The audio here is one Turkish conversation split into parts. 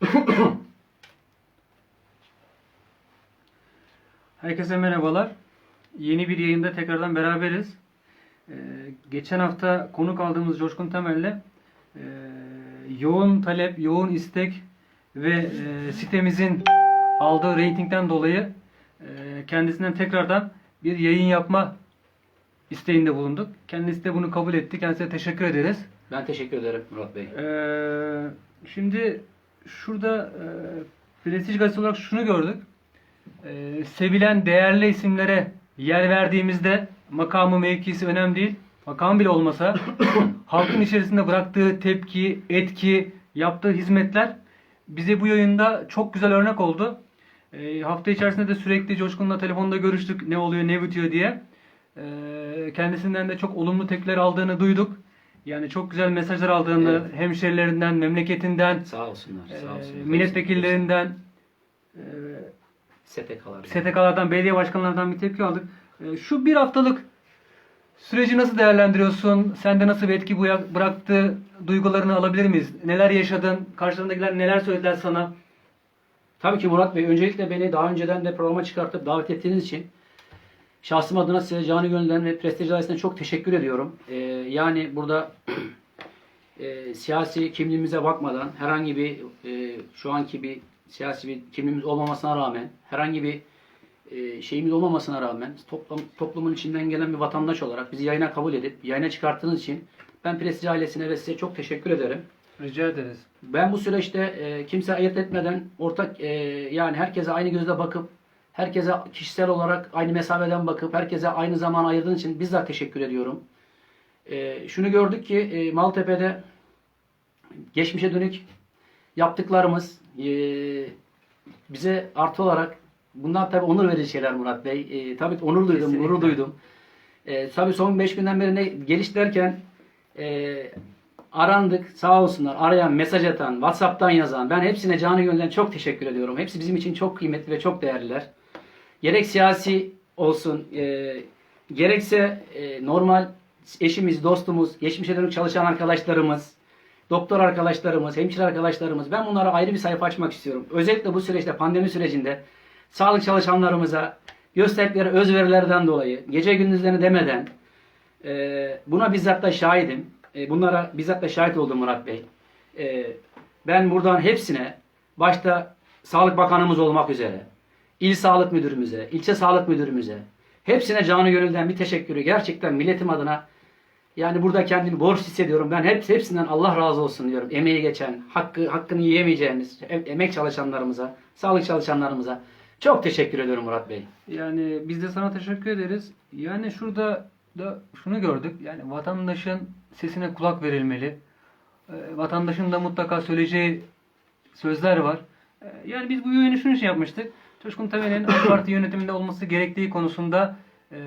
Herkese merhabalar. Yeni bir yayında tekrardan beraberiz. Ee, geçen hafta konuk aldığımız Coşkun Temel'le e, yoğun talep, yoğun istek ve e, sitemizin aldığı reytingden dolayı e, kendisinden tekrardan bir yayın yapma isteğinde bulunduk. Kendisi de bunu kabul etti. Kendisine teşekkür ederiz. Ben teşekkür ederim Murat Bey. Ee, şimdi şurada e, prestij gazetesi olarak şunu gördük. Ee, sevilen değerli isimlere yer verdiğimizde makamı mevkisi önemli değil. Makam bile olmasa halkın içerisinde bıraktığı tepki, etki, yaptığı hizmetler bize bu yayında çok güzel örnek oldu. Ee, hafta içerisinde de sürekli Coşkun'la telefonda görüştük ne oluyor ne bitiyor diye. Ee, kendisinden de çok olumlu tepkiler aldığını duyduk. Yani çok güzel mesajlar aldığını Evet. hemşerilerinden, memleketinden, Sağ olsunlar. Sağ e, olsunlar. milletvekillerinden, e, STK'lar. STK'lardan, belediye başkanlarından bir tepki aldık. E, Şu bir haftalık süreci nasıl değerlendiriyorsun? Sende nasıl bir etki bıraktı? Duygularını alabilir miyiz? Neler yaşadın? Karşılarındakiler neler söylediler sana? Tabii ki Murat Bey. Öncelikle beni daha önceden de programa çıkartıp davet ettiğiniz için şahsım adına size canı gönülden ve prestij ailesine çok teşekkür ediyorum. Ee, yani burada e, siyasi kimliğimize bakmadan herhangi bir e, şu anki bir siyasi bir kimliğimiz olmamasına rağmen herhangi bir e, şeyimiz olmamasına rağmen toplum, toplumun içinden gelen bir vatandaş olarak bizi yayına kabul edip yayına çıkarttığınız için ben prestij ailesine ve size çok teşekkür ederim. Rica ederiz. Ben bu süreçte e, kimse ayırt etmeden ortak e, yani herkese aynı gözle bakıp herkese kişisel olarak aynı mesafeden bakıp herkese aynı zaman ayırdığın için bizzat teşekkür ediyorum. E, şunu gördük ki e, Maltepe'de geçmişe dönük yaptıklarımız e, bize artı olarak bunlar tabii onur verici şeyler Murat Bey. E, tabii onur duydum, Kesinlikle. gurur duydum. E, tabii son 5 günden beri ne geliş derken e, arandık sağ olsunlar arayan, mesaj atan, Whatsapp'tan yazan ben hepsine canı gönülden çok teşekkür ediyorum. Hepsi bizim için çok kıymetli ve çok değerliler. Gerek siyasi olsun, e, gerekse e, normal eşimiz, dostumuz, geçmişe dönük çalışan arkadaşlarımız, doktor arkadaşlarımız, hemşire arkadaşlarımız ben bunlara ayrı bir sayfa açmak istiyorum. Özellikle bu süreçte, pandemi sürecinde sağlık çalışanlarımıza gösterdikleri özverilerden dolayı, gece gündüzlerini demeden ee, buna bizzat da şahidim. Ee, bunlara bizzat da şahit oldum Murat Bey. Ee, ben buradan hepsine başta Sağlık Bakanımız olmak üzere, İl Sağlık Müdürümüze, ilçe Sağlık Müdürümüze hepsine canı gönülden bir teşekkürü gerçekten milletim adına yani burada kendimi borç hissediyorum. Ben hep hepsinden Allah razı olsun diyorum. Emeği geçen, hakkı hakkını yiyemeyeceğimiz em- emek çalışanlarımıza, sağlık çalışanlarımıza çok teşekkür ediyorum Murat Bey. Yani biz de sana teşekkür ederiz. Yani şurada da şunu gördük. Yani vatandaşın sesine kulak verilmeli. Ee, vatandaşın da mutlaka söyleyeceği sözler var. Ee, yani biz bu yayını şunun için yapmıştık. Coşkun Temel'in AK Parti yönetiminde olması gerektiği konusunda e,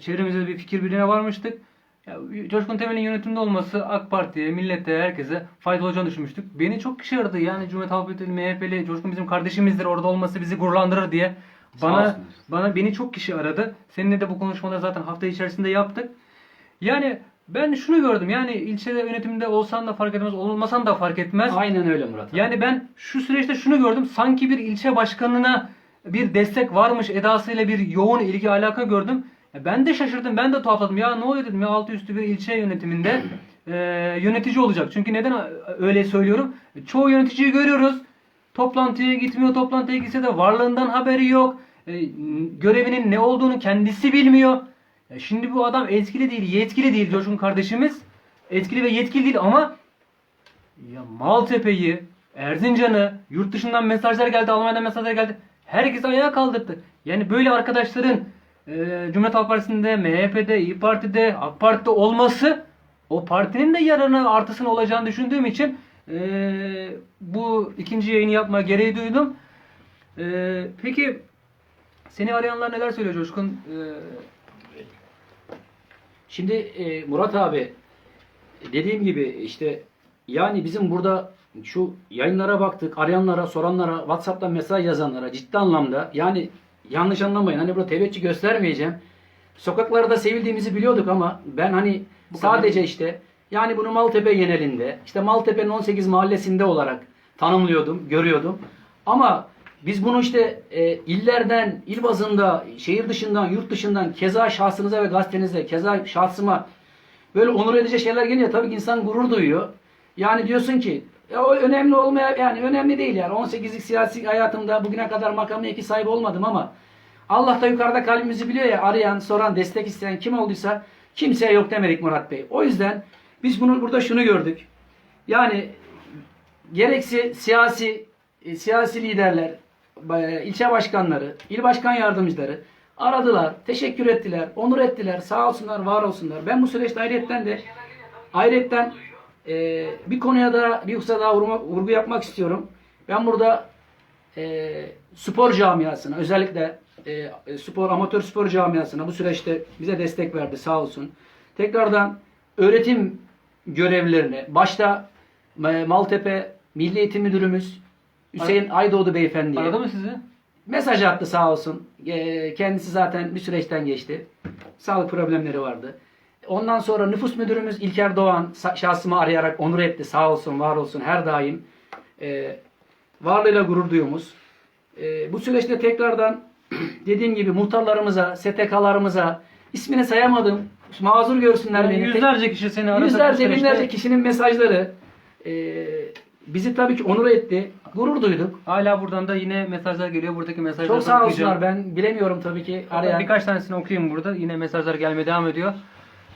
çevremizde bir fikir birliğine varmıştık. Ya, Coşkun Temel'in yönetimde olması AK Parti'ye, millete, herkese faydalı olacağını düşünmüştük. Beni çok kişi aradı. Yani Cumhuriyet Halk Partili, MHP'li, Coşkun bizim kardeşimizdir. Orada olması bizi gururlandırır diye. Bana bana beni çok kişi aradı. Seninle de bu konuşmaları zaten hafta içerisinde yaptık. Yani ben şunu gördüm. Yani ilçede yönetimde olsan da fark etmez, olmasan da fark etmez. Aynen öyle Murat. abi. Yani ben şu süreçte şunu gördüm. Sanki bir ilçe başkanına bir destek varmış edasıyla bir yoğun ilgi alaka gördüm. Ben de şaşırdım. Ben de tuhafladım. Ya ne oluyor dedim ya altı üstü bir ilçe yönetiminde e, yönetici olacak. Çünkü neden öyle söylüyorum? Çoğu yöneticiyi görüyoruz. Toplantıya gitmiyor. Toplantıya gitse de varlığından haberi yok. E, görevinin ne olduğunu kendisi bilmiyor. Ya şimdi bu adam etkili değil, yetkili değil Coşkun kardeşimiz. Etkili ve yetkili değil ama ya Maltepe'yi, Erzincan'ı, yurt dışından mesajlar geldi, Almanya'dan mesajlar geldi. Herkes ayağa kaldırdı. Yani böyle arkadaşların e, Cumhuriyet Halk Partisi'nde, MHP'de, İYİ Parti'de, AK Parti'de olması o partinin de yararına artısını olacağını düşündüğüm için e, bu ikinci yayını yapma gereği duydum. E, peki seni arayanlar neler söylüyor Coşkun? E, Şimdi e, Murat abi dediğim gibi işte yani bizim burada şu yayınlara baktık, arayanlara, soranlara, WhatsApp'tan mesaj yazanlara ciddi anlamda yani yanlış anlamayın hani burada teveccüh göstermeyeceğim. Sokaklarda sevildiğimizi biliyorduk ama ben hani Bu kadar. sadece işte yani bunu Maltepe genelinde işte Maltepe'nin 18 mahallesinde olarak tanımlıyordum, görüyordum. Ama biz bunu işte e, illerden, il bazında, şehir dışından, yurt dışından keza şahsınıza ve gazetenize, keza şahsıma böyle onur edici şeyler gelince tabii ki insan gurur duyuyor. Yani diyorsun ki ya o önemli olmaya yani önemli değil yani 18'lik siyasi hayatımda bugüne kadar makam mevki sahibi olmadım ama Allah da yukarıda kalbimizi biliyor ya arayan, soran, destek isteyen kim olduysa kimseye yok demedik Murat Bey. O yüzden biz bunu burada şunu gördük. Yani gereksi siyasi e, siyasi liderler, ilçe başkanları, il başkan yardımcıları aradılar, teşekkür ettiler, onur ettiler, sağ olsunlar, var olsunlar. Ben bu süreçte ayrıyetten de ayrıyetten e, bir konuya da bir hususa daha vurma- vurgu yapmak istiyorum. Ben burada e, spor camiasına özellikle e, spor amatör spor camiasına bu süreçte bize destek verdi sağ olsun. Tekrardan öğretim görevlilerine başta e, Maltepe Milli Eğitim Müdürümüz Hüseyin Aydoğdu beyefendiye Aradı mı sizi? mesaj attı sağ olsun. E, kendisi zaten bir süreçten geçti. Sağlık problemleri vardı. Ondan sonra nüfus müdürümüz İlker Doğan şahsımı arayarak onur etti. Sağ olsun, var olsun her daim. E, varlığıyla gurur duyuyoruz. E, bu süreçte tekrardan dediğim gibi muhtarlarımıza, STK'larımıza ismini sayamadım. Mazur görsünler Yani beni. yüzlerce kişi seni aradı. Yüzlerce binlerce kişinin mesajları e, bizi tabii ki onur etti. Gurur duyduk. Hala buradan da yine mesajlar geliyor. Buradaki mesajları Çok sağ olsunlar. Ben bilemiyorum tabii ki. Arayan. Birkaç tanesini okuyayım burada. Yine mesajlar gelmeye devam ediyor.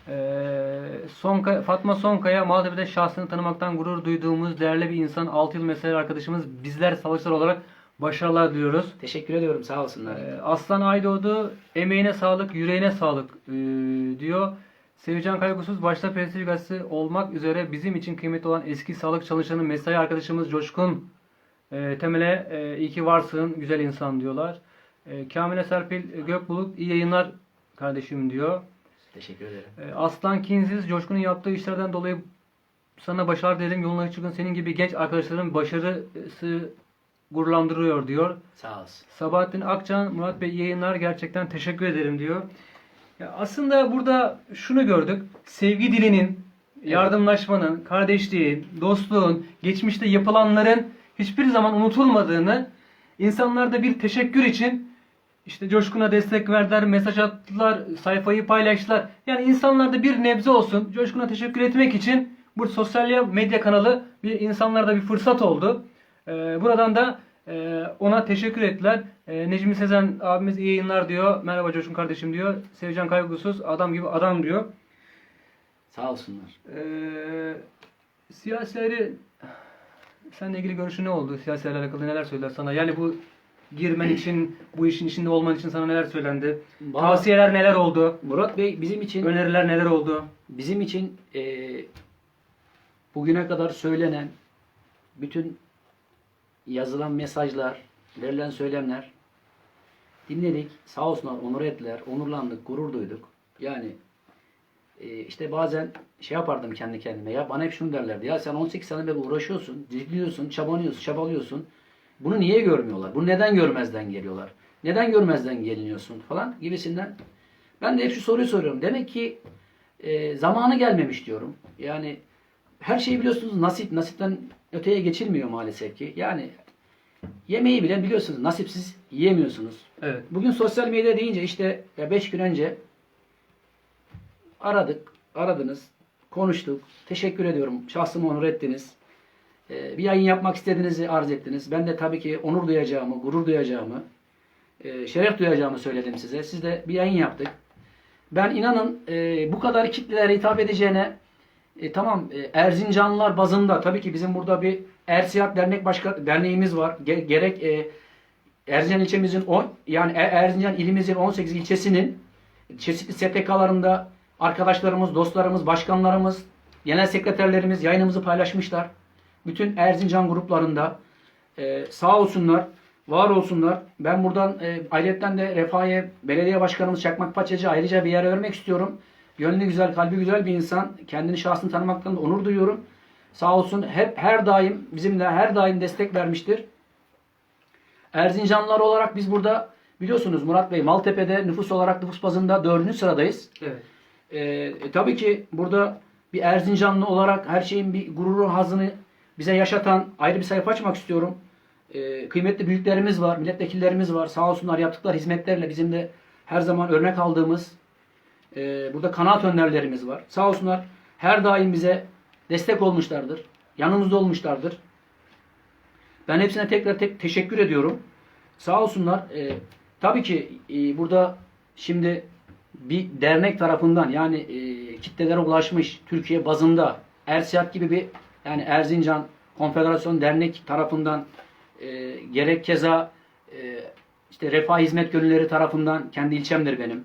Ee, Sonka, Fatma Sonkaya, Maltepe'de şahsını tanımaktan gurur duyduğumuz değerli bir insan, 6 yıl mesai arkadaşımız. Bizler savaşçılar olarak başarılar diliyoruz. Teşekkür ediyorum. Sağ olsunlar. Ee, Aslan Aydoğdu, emeğine sağlık, yüreğine sağlık ee, diyor. Sevcan Kaygısız başta prestij gazetesi olmak üzere bizim için kıymetli olan eski sağlık çalışanı mesai arkadaşımız Coşkun e, Temel'e e, iyi ki varsın güzel insan diyorlar. E, Kamile Serpil Gökbulut iyi yayınlar kardeşim diyor. Teşekkür ederim. E, Aslan Kinziz Coşkun'un yaptığı işlerden dolayı sana başarı dilerim. Yoluna açık çıkın. Senin gibi genç arkadaşların başarısı gururlandırıyor diyor. Sağ olsun. Sabahattin Akcan, Murat Bey yayınlar gerçekten teşekkür ederim diyor. Ya aslında burada şunu gördük. Sevgi dilinin, yardımlaşmanın, kardeşliğin, dostluğun, geçmişte yapılanların hiçbir zaman unutulmadığını, insanlarda bir teşekkür için işte Coşkun'a destek verdiler, mesaj attılar, sayfayı paylaştılar. Yani insanlarda bir nebze olsun Coşkun'a teşekkür etmek için bu sosyal medya kanalı bir insanlarda bir fırsat oldu. Ee, buradan da e, ona teşekkür ettiler. Ee, Necmi Sezen abimiz iyi yayınlar diyor. Merhaba Coşkun kardeşim diyor. Sevcan Kaygısız adam gibi adam diyor. Sağ olsunlar. Ee, siyasileri seninle ilgili görüşü ne oldu? Siyasilerle alakalı neler söyler sana? Yani bu girmen için, bu işin içinde olman için sana neler söylendi? Vallahi- Tavsiyeler neler oldu? Murat Bey bizim için Öneriler neler oldu? bizim için e, bugüne kadar söylenen bütün yazılan mesajlar, verilen söylemler dinledik. Sağ olsunlar, onur ettiler. Onurlandık, gurur duyduk. Yani işte bazen şey yapardım kendi kendime ya bana hep şunu derlerdi ya sen 18 sene beri uğraşıyorsun, didikliyorsun, çabanıyorsun, çabalıyorsun. Bunu niye görmüyorlar? Bunu neden görmezden geliyorlar? Neden görmezden geliniyorsun falan gibisinden. Ben de hep şu soruyu soruyorum. Demek ki e, zamanı gelmemiş diyorum. Yani her şeyi biliyorsunuz nasip, nasipten öteye geçilmiyor maalesef ki. Yani yemeği bile biliyorsunuz nasipsiz yiyemiyorsunuz. Evet. Bugün sosyal medya deyince işte 5 gün önce aradık, aradınız, konuştuk. Teşekkür ediyorum. Şahsımı onur ettiniz. Ee, bir yayın yapmak istediğinizi arz ettiniz. Ben de tabii ki onur duyacağımı, gurur duyacağımı, e, şeref duyacağımı söyledim size. Siz de bir yayın yaptık. Ben inanın e, bu kadar kitlelere hitap edeceğine e, tamam e, Erzincanlılar bazında tabii ki bizim burada bir Ersiyat Dernek Başka Derneğimiz var. Ge- gerek e, Erzincan ilçemizin 10 yani E- Erzincan ilimizin 18 ilçesinin çeşitli STK'larında arkadaşlarımız, dostlarımız, başkanlarımız, genel sekreterlerimiz yayınımızı paylaşmışlar. Bütün Erzincan gruplarında e, sağ olsunlar, var olsunlar. Ben buradan e, ailetten de Refahiye Belediye Başkanımız Çakmak Paçacı ayrıca bir yer vermek istiyorum. Gönlü güzel, kalbi güzel bir insan. Kendini şahsını tanımaktan da onur duyuyorum. Sağ olsun hep her daim bizimle her daim destek vermiştir. Erzincanlılar olarak biz burada biliyorsunuz Murat Bey Maltepe'de nüfus olarak nüfus bazında dördüncü sıradayız. Evet. Ee, e, tabii ki burada bir Erzincanlı olarak her şeyin bir gururu hazını bize yaşatan ayrı bir sayfa açmak istiyorum. Ee, kıymetli büyüklerimiz var, milletvekillerimiz var. Sağ olsunlar yaptıkları hizmetlerle bizim de her zaman örnek aldığımız e, burada kanaat önderlerimiz var. Sağ olsunlar her daim bize destek olmuşlardır. Yanımızda olmuşlardır. Ben hepsine tekrar tek teşekkür ediyorum. Sağ olsunlar. E, tabii ki e, burada şimdi bir dernek tarafından yani e, kitlelere ulaşmış Türkiye bazında Ersiyat gibi bir yani Erzincan Konfederasyon Dernek tarafından e, gerek keza e, işte Refah Hizmet Gönülleri tarafından kendi ilçemdir benim.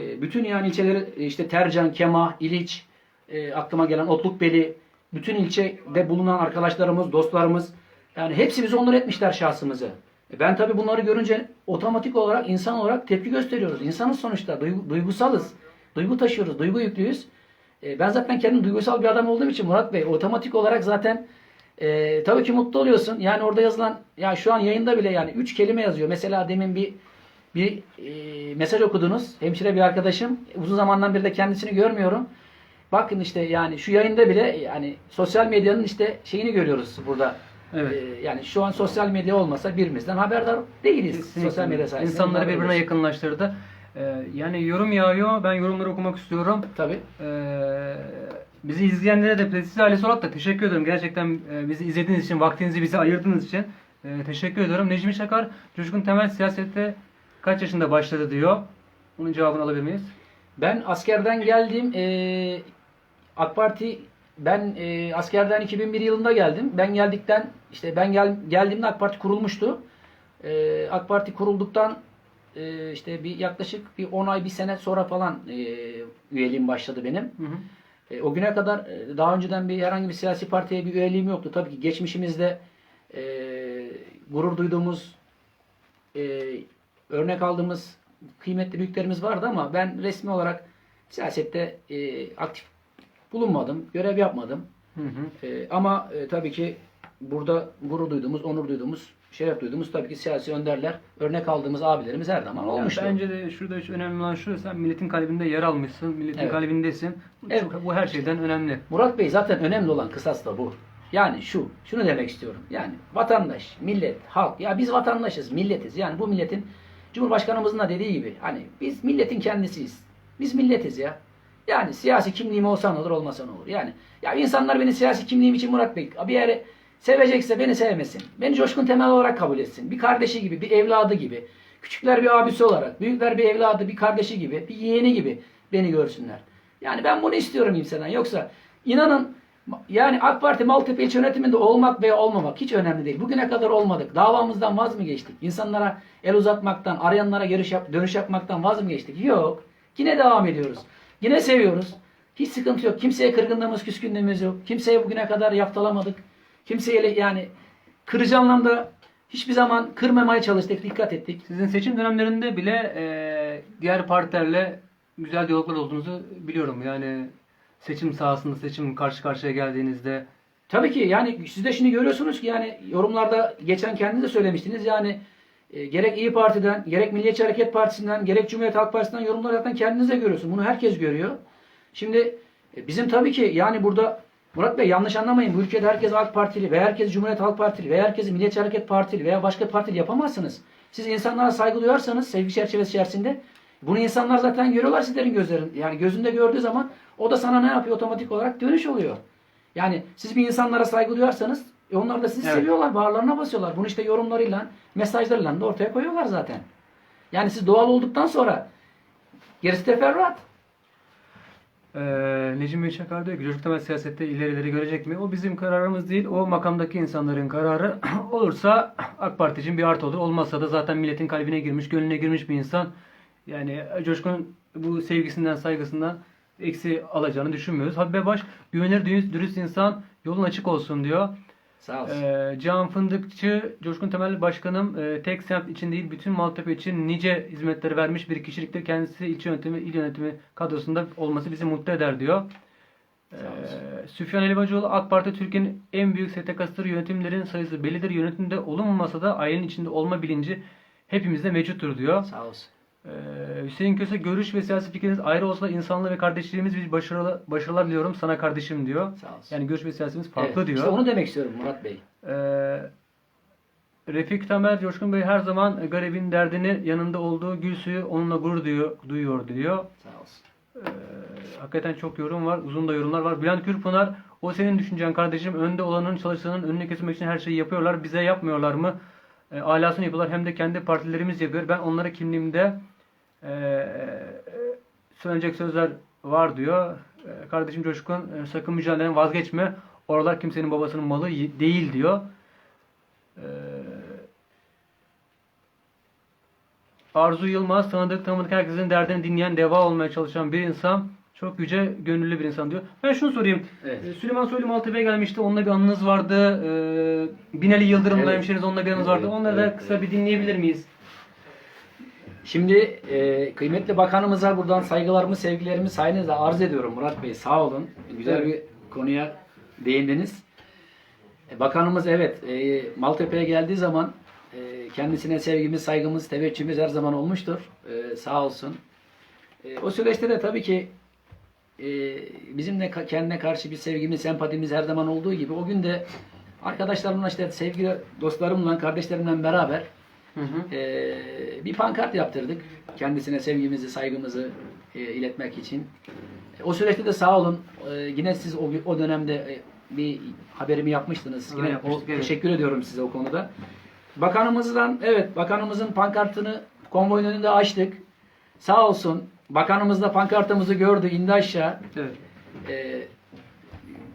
E, bütün yani ilçeleri e, işte Tercan, Kemah, İliç, e, aklıma gelen Otlukbeli, bütün ilçede bulunan arkadaşlarımız, dostlarımız yani hepsi bizi onur etmişler şahsımızı. E, ben tabii bunları görünce otomatik olarak insan olarak tepki gösteriyoruz. İnsanız sonuçta, duygu- duygusalız. Duygu taşıyoruz, duygu yüklüyüz. E, ben zaten kendim duygusal bir adam olduğum için Murat Bey otomatik olarak zaten e, tabii ki mutlu oluyorsun. Yani orada yazılan ya şu an yayında bile yani üç kelime yazıyor. Mesela demin bir bir e, mesaj okudunuz. Hemşire bir arkadaşım. Uzun zamandan beri de kendisini görmüyorum. Bakın işte yani şu yayında bile yani sosyal medyanın işte şeyini görüyoruz burada. Evet. E, yani şu an sosyal medya olmasa birimizden haberdar değiliz. Kesinlikle. Sosyal medya sayesinde. İnsanları birbirine yakınlaştırdı. Ee, yani yorum yağıyor. Ben yorumları okumak istiyorum. Tabii. Ee, bizi izleyenlere de siz ailesi olarak da teşekkür ederim. Gerçekten e, bizi izlediğiniz için, vaktinizi bize ayırdığınız için e, teşekkür ediyorum. Necmi Çakar, Coşkun Temel siyasette kaç yaşında başladı diyor. Onun cevabını alabilir miyiz? Ben askerden geldim. Ee, AK Parti ben e, askerden 2001 yılında geldim. Ben geldikten işte ben gel, geldiğimde AK Parti kurulmuştu. Ee, AK Parti kurulduktan e, işte bir yaklaşık bir 10 ay bir sene sonra falan e, üyeliğim başladı benim. Hı hı. E, o güne kadar e, daha önceden bir herhangi bir siyasi partiye bir üyeliğim yoktu. Tabii ki geçmişimizde e, gurur duyduğumuz, e, örnek aldığımız kıymetli büyüklerimiz vardı ama ben resmi olarak siyasette e, aktif bulunmadım, görev yapmadım. Hı hı. E, ama e, tabii ki burada gurur duyduğumuz, onur duyduğumuz, şeref duyduğumuz tabii ki siyasi önderler, örnek aldığımız abilerimiz her zaman Yani olmuştu. bence de şurada şu önemli olan şu, sen milletin kalbinde yer almışsın, milletin Evet. kalbindesin. Bu, Evet. çok- bu her şeyden önemli. Murat Bey zaten önemli olan kısas da bu. Yani şu, şunu demek istiyorum. Yani vatandaş, millet, halk. Ya biz vatandaşız, milletiz. Yani bu milletin Cumhurbaşkanımızın da dediği gibi hani biz milletin kendisiyiz. Biz milletiz ya. Yani siyasi kimliğim olsa ne olur olmasa ne olur. Yani ya insanlar beni siyasi kimliğim için Murat Bey bir yere sevecekse beni sevmesin. Beni coşkun temel olarak kabul etsin. Bir kardeşi gibi, bir evladı gibi. Küçükler bir abisi olarak, büyükler bir evladı, bir kardeşi gibi, bir yeğeni gibi beni görsünler. Yani ben bunu istiyorum kimseden. Yoksa inanın yani AK Parti Maltepe İlçe Yönetiminde olmak veya olmamak hiç önemli değil. Bugüne kadar olmadık. Davamızdan vaz mı geçtik? İnsanlara el uzatmaktan, arayanlara yap, dönüş yapmaktan vaz mı geçtik? Yok. Yine devam ediyoruz. Yine seviyoruz. Hiç sıkıntı yok. Kimseye kırgınlığımız, küskünlüğümüz yok. Kimseye bugüne kadar yaptalamadık. Kimseye yani kırıcı anlamda hiçbir zaman kırmamaya çalıştık, dikkat ettik. Sizin seçim dönemlerinde bile e, diğer partilerle güzel diyaloglar olduğunuzu biliyorum. Yani seçim sahasında, seçim karşı karşıya geldiğinizde Tabii ki yani siz de şimdi görüyorsunuz ki yani yorumlarda geçen kendiniz de söylemiştiniz yani e, gerek İyi Parti'den, gerek Milliyetçi Hareket Partisi'nden, gerek Cumhuriyet Halk Partisi'nden yorumlar zaten kendiniz de görüyorsunuz. Bunu herkes görüyor. Şimdi e, bizim tabii ki yani burada Murat Bey yanlış anlamayın. Bu ülkede herkes AK Partili veya herkes Cumhuriyet Halk Partili veya herkes Milliyetçi Hareket Partili veya başka partili yapamazsınız. Siz insanlara saygı duyarsanız sevgi çerçevesi içerisinde bunu insanlar zaten görüyorlar sizlerin gözlerin. Yani gözünde gördüğü zaman o da sana ne yapıyor otomatik olarak dönüş oluyor. Yani siz bir insanlara saygı duyarsanız e onlar da sizi Evet. seviyorlar, bağırlarına basıyorlar. Bunu işte yorumlarıyla, mesajlarıyla da ortaya koyuyorlar zaten. Yani siz doğal olduktan sonra gerisi teferruat. e, Necmi Çakar diyor ki çocuk temel siyasette ilerileri görecek mi? O bizim kararımız değil. O makamdaki insanların kararı. Olursa AK Parti için bir artı olur. Olmazsa da zaten milletin kalbine girmiş, gönlüne girmiş bir insan. Yani Coşkun bu sevgisinden, saygısından eksi alacağını düşünmüyoruz. Habibe Baş, güvenilir, dürüst insan, yolun açık olsun diyor. Sağ olsun. Ee, Can Fındıkçı, Coşkun Temel Başkanım e, tek semt için değil bütün Maltepe için nice hizmetleri vermiş bir kişiliktir. Kendisi ilçe yönetimi, il yönetimi kadrosunda olması bizi mutlu eder diyor. Ee, Süfyan Elbacıoğlu AK Parti Türkiye'nin en büyük STK'sıdır. Yönetimlerin sayısı bellidir. Yönetimde olunmasa da ailenin içinde olma bilinci hepimizde mevcuttur diyor. Sağ olsun. Ee, Hüseyin Köse görüş ve siyasi fikriniz ayrı olsa da insanlığı ve kardeşliğimiz bir başarılı, başarılar diliyorum sana kardeşim diyor. Sağ olsun. Yani görüş ve siyasimiz farklı Evet, diyor. İşte onu demek istiyorum Murat Bey. Ee, Refik Tamer Coşkun Bey her zaman garibin derdini yanında olduğu gül suyu onunla gurur duyuyor, duyuyor diyor. Sağ olsun. Ee, hakikaten çok yorum var. Uzun da yorumlar var. Bülent Kürpınar o senin düşüncen kardeşim. Önde olanın çalışanın önüne kesilmek için her şeyi yapıyorlar. Bize yapmıyorlar mı? E, alasını yapıyorlar. Hem de kendi partilerimiz yapıyor. Ben onlara kimliğimde söylenecek sözler var diyor. E, kardeşim Coşkun e, sakın mücadeleden vazgeçme. Oralar kimsenin babasının malı değil diyor. E, Arzu Yılmaz tanıdık tanımadık herkesin derdini dinleyen deva olmaya çalışan bir insan. Çok yüce gönüllü bir insan diyor. Ben şunu sorayım. Evet. Ee, Süleyman Soylu Maltepe'ye gelmişti. Onunla bir anınız vardı. Ee, Binali Yıldırım'la Evet. hemşeriniz onunla bir anınız vardı. Evet, Onları da kısa bir dinleyebilir miyiz? Şimdi e, kıymetli bakanımıza buradan saygılarımı, sevgilerimi sayenizde arz ediyorum Murat Bey. Sağ olun. Güzel Evet. bir konuya değindiniz. E, bakanımız evet e, Maltepe'ye geldiği zaman e, kendisine sevgimiz, saygımız, teveccühümüz her zaman olmuştur. E, sağ olsun. E, o süreçte de tabii ki e, bizim de kendine karşı bir sevgimiz, sempatimiz her zaman olduğu gibi o gün de arkadaşlarımla işte sevgili dostlarımla, kardeşlerimle beraber Hı hı. ee, bir pankart yaptırdık. Kendisine sevgimizi, saygımızı e, iletmek için. E, O süreçte de sağ olun. e, yine siz o, o dönemde e, bir haberimi yapmıştınız. Yine yapmıştık, o- evet. teşekkür ediyorum size o konuda. Bakanımızdan evet bakanımızın pankartını konvoyun önünde açtık. Sağ olsun. Bakanımız da pankartımızı gördü, indi aşağı. Evet. Ee,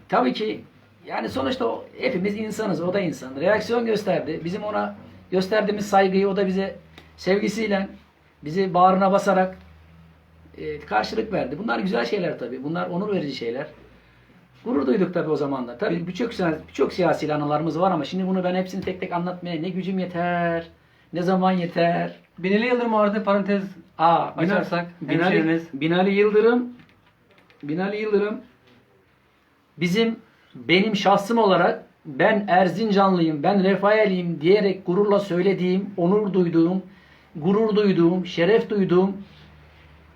tabii ki yani sonuçta o, hepimiz insanız. O da insan. Reaksiyon gösterdi. Bizim ona gösterdiğimiz saygıyı o da bize sevgisiyle bizi bağrına basarak e, karşılık verdi. Bunlar güzel şeyler tabii. Bunlar onur verici şeyler. Gurur duyduk tabii o zamanlar. Tabii birçok birçok siyasi anılarımız var ama şimdi bunu ben hepsini tek tek anlatmaya ne gücüm yeter, ne zaman yeter. Binali Yıldırım vardı parantez Aa, Açarsak, Binali, hemşehriniz. Binali Yıldırım Binali Yıldırım bizim benim şahsım olarak ben Erzincanlıyım, ben Refaeliyim diyerek gururla söylediğim, onur duyduğum, gurur duyduğum, şeref duyduğum,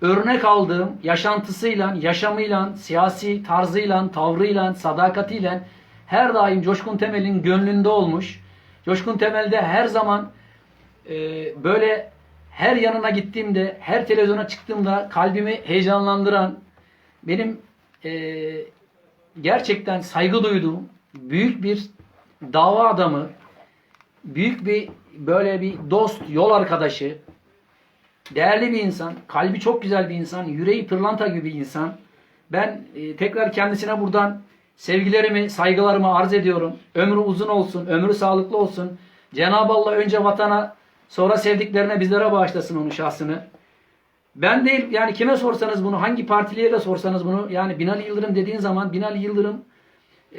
örnek aldığım yaşantısıyla, yaşamıyla, siyasi tarzıyla, tavrıyla, sadakatiyle her daim Coşkun Temel'in gönlünde olmuş. Coşkun Temel'de her zaman e, böyle her yanına gittiğimde, her televizyona çıktığımda kalbimi heyecanlandıran, benim e, gerçekten saygı duyduğum büyük bir dava adamı, büyük bir böyle bir dost, yol arkadaşı, değerli bir insan, kalbi çok güzel bir insan, yüreği pırlanta gibi bir insan. Ben e, tekrar kendisine buradan sevgilerimi, saygılarımı arz ediyorum. Ömrü uzun olsun, ömrü sağlıklı olsun. Cenab-ı Allah önce vatana, sonra sevdiklerine bizlere bağışlasın onun şahsını. Ben değil yani kime sorsanız bunu, hangi partiliye de sorsanız bunu yani Binali Yıldırım dediğin zaman Binali Yıldırım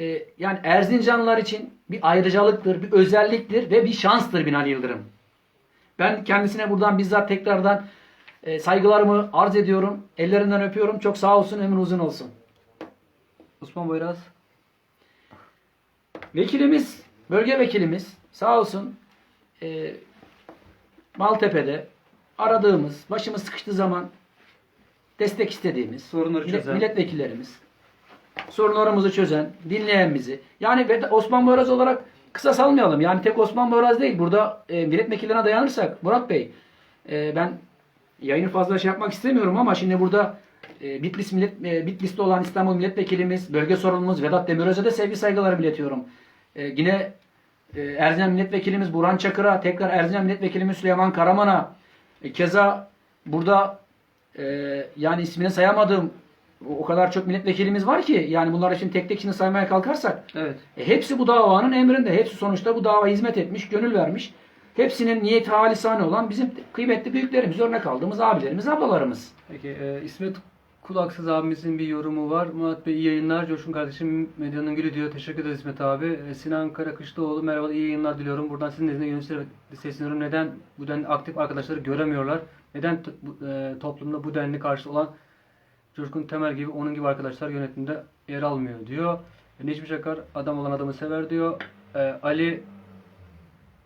e, yani Erzincanlılar için bir ayrıcalıktır, bir özelliktir ve bir şanstır Binali Yıldırım. Ben kendisine buradan bizzat tekrardan e, saygılarımı arz ediyorum. Ellerinden öpüyorum. Çok sağ olsun, ömrü uzun olsun. Osman Boyraz. Vekilimiz, bölge vekilimiz sağ olsun e, Maltepe'de aradığımız, başımız sıkıştığı zaman destek istediğimiz Sorunları millet- çözen. milletvekillerimiz, sorunlarımızı çözen, dinleyen bizi. Yani Osman Boyraz olarak kısa salmayalım. Yani tek Osman Boyraz değil. Burada e, milletvekillerine dayanırsak Murat Bey, e, ben yayını fazla şey yapmak istemiyorum ama şimdi burada e, Bitlis millet e, Bitlis'te olan İstanbul milletvekilimiz, bölge sorumlumuz Vedat Demiröz'e de sevgi saygılarımı iletiyorum. E, yine e, Erzincan milletvekilimiz Burhan Çakır'a, tekrar Erzincan milletvekilimiz Süleyman Karaman'a, e, keza burada e, yani ismini sayamadığım o kadar çok milletvekilimiz var ki yani bunlar için tek tek şimdi saymaya kalkarsak Evet. e, hepsi bu davanın emrinde. Hepsi sonuçta bu dava hizmet etmiş, gönül vermiş. Hepsinin niyeti halisane olan bizim kıymetli büyüklerimiz, örnek aldığımız abilerimiz, ablalarımız. Peki e, İsmet Kulaksız abimizin bir yorumu var. Murat Bey iyi yayınlar. Coşkun kardeşim medyanın gülü diyor. Teşekkür ederiz İsmet abi. E, Sinan Karakışlıoğlu merhaba iyi yayınlar diliyorum. Buradan sizin yöneticiler sesleniyorum. Neden bu denli aktif arkadaşları göremiyorlar? Neden e, toplumda bu denli karşı olan Coşkun Temel gibi onun gibi arkadaşlar yönetimde yer almıyor diyor. E, Necmi Çakar adam olan adamı sever diyor. E, Ali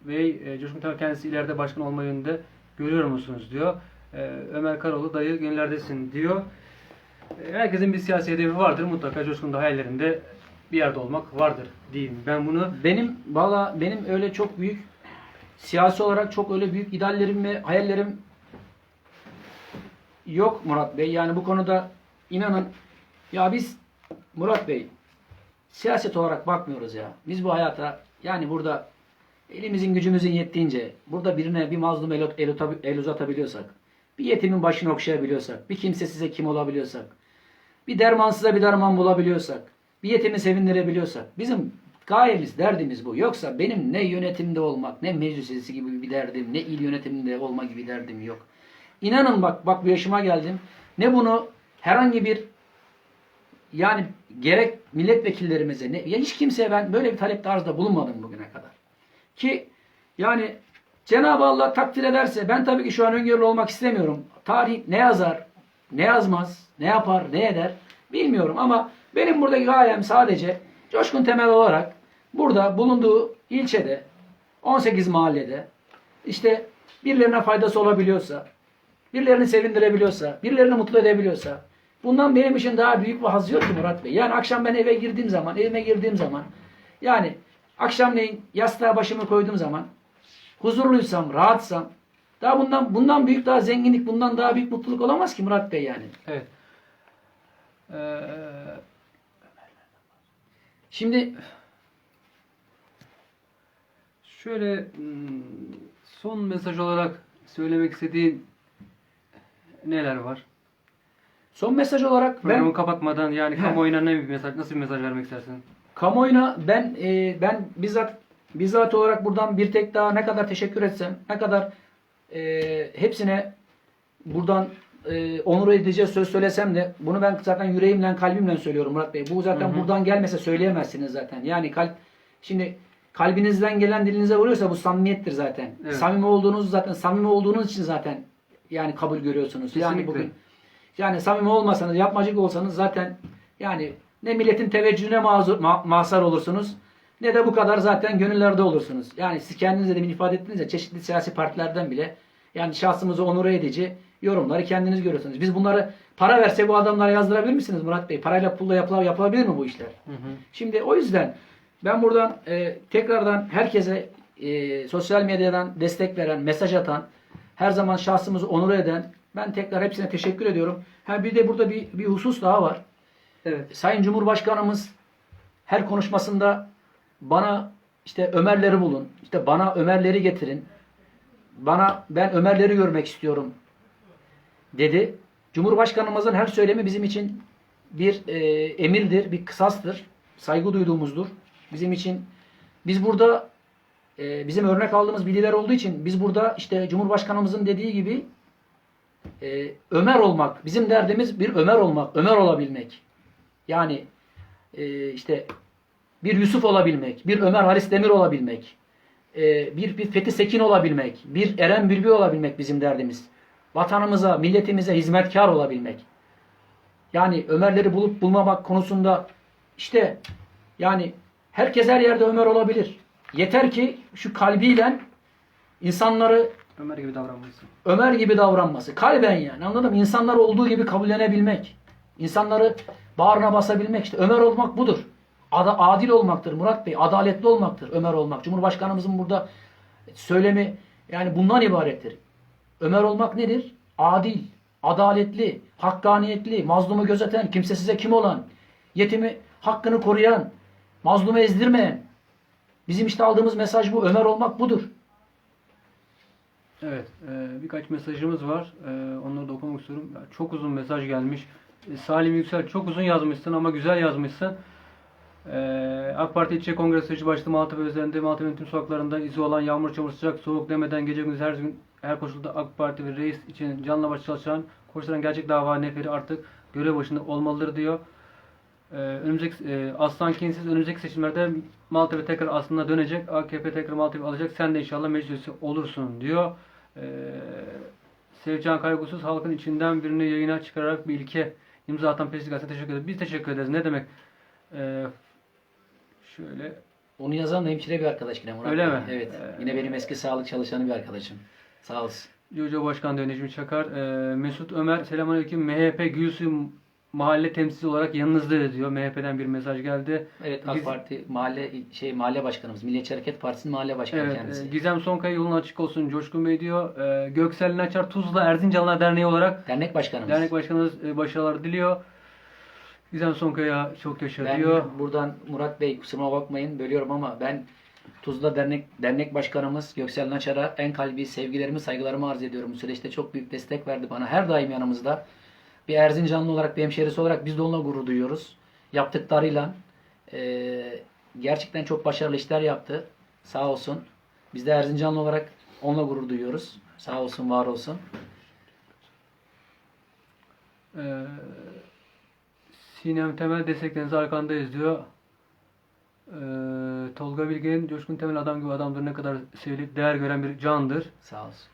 Bey e, Coşkun Temel kendisi ileride başkan olma yönünde görüyor musunuz diyor. Ee, Ömer Karaoğlu dayı gönüllerdesin diyor. Ee, Herkesin bir siyasi hedefi vardır. Mutlaka Coşkun'un da hayallerinde bir yerde olmak vardır diyeyim. Ben bunu Benim valla benim öyle çok büyük siyasi olarak çok öyle büyük ideallerim ve hayallerim yok Murat Bey. Yani bu konuda inanın ya biz Murat Bey siyaset olarak bakmıyoruz ya. Biz bu hayata yani burada elimizin gücümüzün yettiğince burada birine bir mazlum el, el, el uzatabiliyorsak, bir yetimin başını okşayabiliyorsak, bir kimse size kim olabiliyorsak, bir dermansıza bir derman bulabiliyorsak, bir yetimi sevindirebiliyorsak bizim gayemiz, derdimiz bu. Yoksa benim ne yönetimde olmak, ne meclis üyesi gibi bir derdim, ne il yönetiminde olma gibi derdim yok. İnanın bak, bak bu yaşıma geldim. Ne bunu herhangi bir yani gerek milletvekillerimize ne ya hiç kimseye ben böyle bir talep tarzda bulunmadım bugüne kadar. Ki yani Cenab-ı Allah takdir ederse ben tabii ki şu an öngörülü olmak istemiyorum. Tarih ne yazar, ne yazmaz, ne yapar, ne eder bilmiyorum ama benim buradaki gayem sadece Coşkun Temel olarak burada bulunduğu ilçede 18 mahallede işte birilerine faydası olabiliyorsa, birilerini sevindirebiliyorsa, birilerini mutlu edebiliyorsa bundan benim için daha büyük bir haz yok ki Murat Bey. Yani akşam ben eve girdiğim zaman, evime girdiğim zaman yani akşamleyin yastığa başımı koyduğum zaman huzurluysam, rahatsam daha bundan bundan büyük daha zenginlik, bundan daha büyük mutluluk olamaz ki Murat Bey yani. evet. Ee, Şimdi şöyle hmm, son mesaj olarak söylemek istediğin neler var? Son mesaj olarak Programı ben kapatmadan yani He. kamuoyuna ne bir mesaj, nasıl bir mesaj vermek istersin? kamuoyuna ben e, ben bizzat bizzat olarak buradan bir tek daha ne kadar teşekkür etsem, ne kadar e, hepsine buradan e, onur edici söz söylesem de bunu ben zaten yüreğimle kalbimle söylüyorum Murat Bey. Bu zaten Hı hı. buradan gelmese söyleyemezsiniz zaten. Yani kalp şimdi kalbinizden gelen dilinize vuruyorsa bu samimiyettir zaten. Evet. Samimi olduğunuz zaten samimi olduğunuz için zaten yani kabul görüyorsunuz. Yani Kesinlikle. bugün yani samimi olmasanız, yapmacık olsanız zaten yani ne milletin teveccühüne mazur, ma- mazhar olursunuz ne de bu kadar zaten gönüllerde olursunuz. Yani siz kendiniz de demin ifade ettiniz ya çeşitli siyasi partilerden bile yani şahsımızı onur edici yorumları kendiniz görüyorsunuz. Biz bunları para verse bu adamlara yazdırabilir misiniz Murat Bey? Parayla pulla yapıla, yapılabilir mi bu işler? Hı hı. Şimdi o yüzden ben buradan e, tekrardan herkese e, sosyal medyadan destek veren, mesaj atan, her zaman şahsımızı onur eden ben tekrar hepsine teşekkür ediyorum. Ha bir de burada bir, bir husus daha var. Evet. Sayın Cumhurbaşkanımız her konuşmasında bana işte Ömerleri bulun, işte bana Ömerleri getirin, bana ben Ömerleri görmek istiyorum dedi. Cumhurbaşkanımızın her söylemi bizim için bir e, emirdir, bir kısastır, saygı duyduğumuzdur. Bizim için biz burada e, bizim örnek aldığımız bilgiler olduğu için biz burada işte Cumhurbaşkanımızın dediği gibi e, Ömer olmak, bizim derdimiz bir Ömer olmak, Ömer olabilmek. Yani e, işte bir Yusuf olabilmek, bir Ömer Halis Demir olabilmek, e, bir, bir Fethi Sekin olabilmek, bir Eren Bülbül olabilmek bizim derdimiz. Vatanımıza, milletimize hizmetkar olabilmek. Yani Ömerleri bulup bulmamak konusunda işte yani herkes her yerde Ömer olabilir. Yeter ki şu kalbiyle insanları Ömer gibi davranmalısın. Ömer gibi davranması. Kalben yani anladın mı? İnsanları olduğu gibi kabullenebilmek. İnsanları bağrına basabilmek. işte Ömer olmak budur. Ada, adil olmaktır Murat Bey. Adaletli olmaktır Ömer olmak. Cumhurbaşkanımızın burada söylemi yani bundan ibarettir. Ömer olmak nedir? Adil, adaletli, hakkaniyetli, mazlumu gözeten, kimsesize kim olan, yetimi hakkını koruyan, mazlumu ezdirmeyen. Bizim işte aldığımız mesaj bu. Ömer olmak budur. Evet, e, birkaç mesajımız var. E, onları da okumak istiyorum. Ya, Çok uzun mesaj gelmiş. E, Salim Yüksel çok uzun yazmışsın ama güzel yazmışsın. E, AK Parti İlçe Kongresi süreci başladı Maltepe üzerinde Maltepe'nin tüm sokaklarında izi olan yağmur, çamur, sıcak, soğuk demeden gece gündüz her gün her koşulda AK Parti ve reis için canla başla çalışan koşturan gerçek dava neferi artık görev başında olmalıdır diyor. Ee, önümüzdeki e, Aslan Kinsiz önümüzdeki seçimlerde Maltepe tekrar aslında dönecek. AKP tekrar Maltepe alacak. Sen de inşallah meclis üyesi olursun diyor. Ee, Sevcan Kaygusuz halkın içinden birini yayına çıkararak bir ilke imza atan Pesik Gazetesi'ne teşekkür ederiz. Biz teşekkür ederiz. Ne demek? Ee, şöyle Onu yazan da hemşire bir arkadaş yine Murat Öyle Bey. mi? Evet. Ee, Yine benim eski sağlık çalışanı bir arkadaşım. Sağ olsun. Jojo Başkan Necmi Çakar. Ee, Mesut Ömer selamünaleyküm. MHP Gülsü mahalle temsilcisi olarak yanınızda diyor. MHP'den bir mesaj geldi. Evet AK Biz- Parti mahalle şey mahalle başkanımız. Milliyetçi Hareket Partisi'nin mahalle başkanı Evet, kendisi. e, Gizem Sonkaya yolun açık olsun Coşkun Bey diyor. E, Göksel Naçar Tuzla Erzincanlar Derneği olarak Dernek başkanımız. dernek başkanımız e, başarılar diliyor. Gizem Sonkaya çok yaşa Ben diyor. buradan Murat Bey kusuruma bakmayın bölüyorum ama ben Tuzla Dernek Dernek Başkanımız Göksel Naçar'a en kalbi sevgilerimi, saygılarımı arz ediyorum. Bu süreçte çok büyük destek verdi bana. Her daim yanımızda. Bir Erzincanlı olarak, bir hemşerisi olarak biz de onunla gurur duyuyoruz. Yaptıklarıyla eee, gerçekten çok başarılı işler yaptı. Sağ olsun. Biz de Erzincanlı olarak onunla gurur duyuyoruz. Sağ olsun, var olsun. E, Sinem Temel desteklerinizi arkandayız diyor. E, Tolga Bilge'nin Coşkun Temel adam gibi adamdır. Ne kadar sevilip değer gören bir candır. Sağ olsun.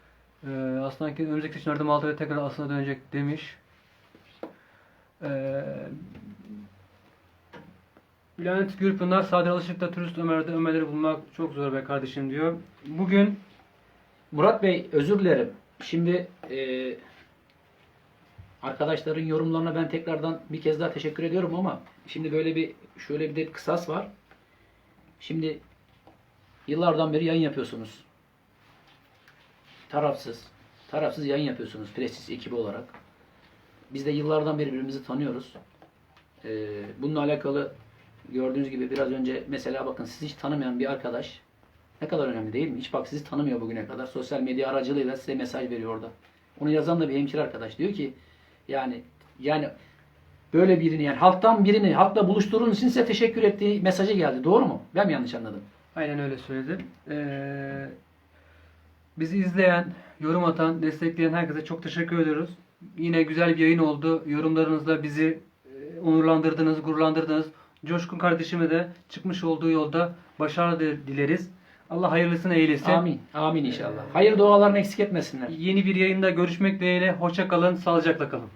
Ee, Aslan ki önümüzdeki seçimlerde Malta'ya tekrar aslına dönecek demiş. Ee, Bülent Gürpınar, Sadir Alışık'ta turist Ömer'de Ömerleri bulmak çok zor be kardeşim diyor. Bugün Murat Bey özür dilerim. Şimdi e, arkadaşların yorumlarına ben tekrardan bir kez daha teşekkür ediyorum ama şimdi böyle bir şöyle bir de kısas var. Şimdi yıllardan beri yayın yapıyorsunuz. Tarafsız. Tarafsız yayın yapıyorsunuz. Prestis ekibi olarak. Biz de yıllardan beri birbirimizi tanıyoruz. E, bununla alakalı gördüğünüz gibi biraz önce mesela bakın sizi hiç tanımayan bir arkadaş ne kadar önemli değil mi? Hiç bak sizi tanımıyor bugüne kadar. Sosyal medya aracılığıyla size mesaj veriyor orada. Onu yazan da bir hemşire arkadaş. Diyor ki yani yani böyle birini yani halktan birini halkla buluşturduğunuz için size teşekkür ettiği mesajı geldi. Doğru mu? Ben mi yanlış anladım? aynen öyle söyledi. Ee, bizi izleyen, yorum atan, destekleyen herkese çok teşekkür ediyoruz. Yine güzel bir yayın oldu. Yorumlarınızla bizi e, onurlandırdınız, gururlandırdınız. Coşkun kardeşime de çıkmış olduğu yolda başarı dileriz. Allah hayırlısını eylesin. Amin. Amin inşallah. Hayır dualarını eksik etmesinler. Yeni bir yayında görüşmek dileğiyle. Hoşça kalın, sağlıcakla kalın.